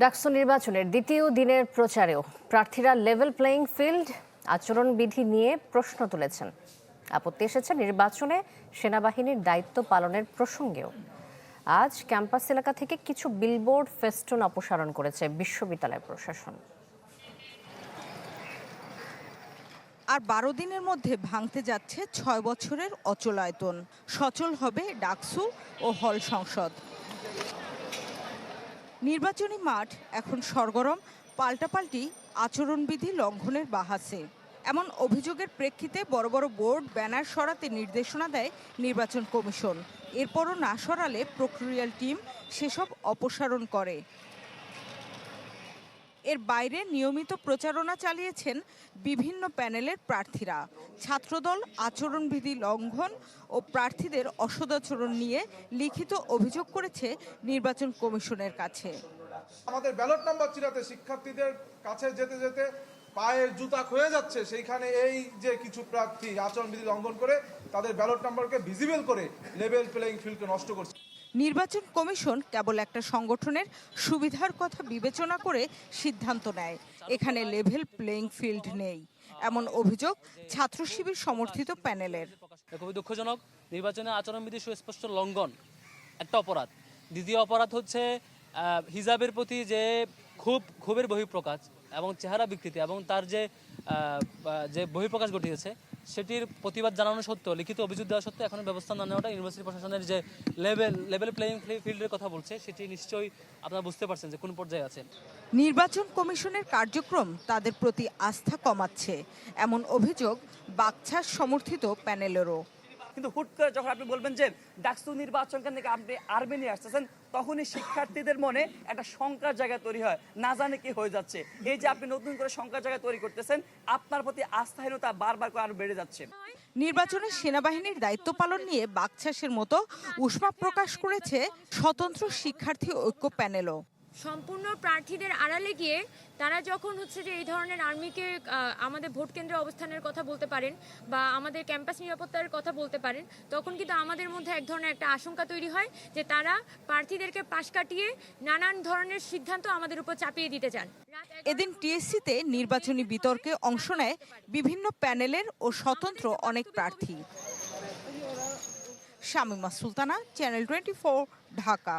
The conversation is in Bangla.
ডাকসু নির্বাচনের দ্বিতীয় দিনের প্রচারেও প্রার্থীরা লেভেল প্লেয়িং ফিল্ড আচরণবিধি নিয়ে প্রশ্ন তুলেছেন। আপত্তি এসেছে নির্বাচনে সেনাবাহিনীর দায়িত্ব পালনের প্রসঙ্গেও। আজ ক্যাম্পাস এলাকা থেকে কিছু বিলবোর্ড ফেস্টুন অপসারণ করেছে বিশ্ববিদ্যালয় প্রশাসন। আর বারো দিনের মধ্যে ভাঙতে যাচ্ছে ছয় বছরের অচলায়তন। সচল হবে ডাকসু ও হল সংসদ। নির্বাচনী মাঠ এখন সরগরম, পাল্টাপাল্টি আচরণবিধি লঙ্ঘনের বাহাসে। এমন অভিযোগের প্রেক্ষিতে বড় বড় বোর্ড, ব্যানার সরাতে নির্দেশনা দেয় নির্বাচন কমিশন। এরপরও না সরালে প্রক্রিয়াল টিম সেসব অপসারণ করে। এর বাইরে নিয়মিত প্রচারণা চালিয়েছেন বিভিন্ন প্যানেলের প্রার্থীরা। ছাত্রদল, আচরণবিধি লঙ্ঘন ও প্রার্থীদের অসদাচরণ নিয়ে লিখিত অভিযোগ করেছে নির্বাচন কমিশনের কাছে। আমাদের ব্যালট নাম্বার চিরাতে শিক্ষার্থীদের কাছে যেতে যেতে পায়ের জুতা ক্ষয়ে যাচ্ছে। সেইখানে এই যে কিছু প্রার্থী আচরণবিধি লঙ্ঘন করে, তাদের ব্যালট নাম্বারকে ভিজিবল করে লেভেল প্লেয়িং ফিল্ডকে নষ্ট করছে। নির্বাচন কমিশন কেবল একটা সংগঠনের সুবিধার কথা বিবেচনা করে সিদ্ধান্ত নেয়। এখানে লেভেল প্লেইং ফিল্ড নেই। এমন অভিযোগ ছাত্র শিবির সমর্থিত প্যানেলের। খুবই দুঃখজনক। নির্বাচনে আচরণবিধি সুস্পষ্ট লঙ্ঘন। একটা অপরাধ। দ্বিতীয় অপরাধ হচ্ছে হিজাবের প্রতি যে খুব ক্ষোভের বহিঃপ্রকাশ এবং চেহারা বিকৃতি এবং তার যে যে বহিঃপ্রকাশ ঘটিয়েছে, সেটির প্রতিবাদ জানানো সত্ত্বেও, লিখিত অভিযোগ দেওয়া সত্ত্বেও এখন ব্যবস্থা না নেওয়াটা ইউনিভার্সিটি প্রশাসনের যে লেভেল লেভেল প্লেয়িং ফিল্ডের কথা বলছে, সেটি নিশ্চয়ই আপনারা বুঝতে পারছেন যে কোন পর্যায়ে আছে নির্বাচন কমিশনের কার্যক্রম তাদের প্রতি আস্থা কমাচ্ছে, এমন অভিযোগ বাকছাস সমর্থিত প্যানেলেরও। কিন্তু হুট করে যখন আপনি বলবেন যে ডাকসু নির্বাচন কেন্দ্রে আপনি আর্মি নিয়ে আসতেছেন, তখনই শিক্ষার্থীদের মনে একটা শঙ্কার জায়গা তৈরি হয়। না জানে কি হয়ে যাচ্ছে। এই যে আপনি নতুন করে শঙ্কার জায়গা তৈরি করতেছেন, আপনার প্রতি আস্থাহীনতা বারবার করে আরও বেড়ে যাচ্ছে। নির্বাচনে সেনাবাহিনীর দায়িত্ব পালন নিয়ে বাকছাসের মতো উষ্মা প্রকাশ করেছে স্বতন্ত্র শিক্ষার্থী ঐক্য প্যানেলও। সম্পূর্ণ প্রার্থীদের আড়ালে গিয়ে তারা যখন হচ্ছে যে এই ধরনের আর্মিকে আমাদের ভোট কেন্দ্রে অবস্থানের কথা বলতে পারেন বা আমাদের ক্যাম্পাস নিরাপত্তার কথা বলতে পারেন তখন কিন্তু আমাদের মধ্যে এক ধরনের একটা আশঙ্কা তৈরি হয় যে তারা প্রার্থীদেরকে পাশ কাটিয়ে নানান ধরনের সিদ্ধান্ত আমাদের উপর চাপিয়ে দিতে চান। এদিন টিএসসিতে নির্বাচনী বিতর্কে অংশ নেয় বিভিন্ন প্যানেলের ও স্বতন্ত্র অনেক প্রার্থী। Shamima Sultana channel twenty Dhaka.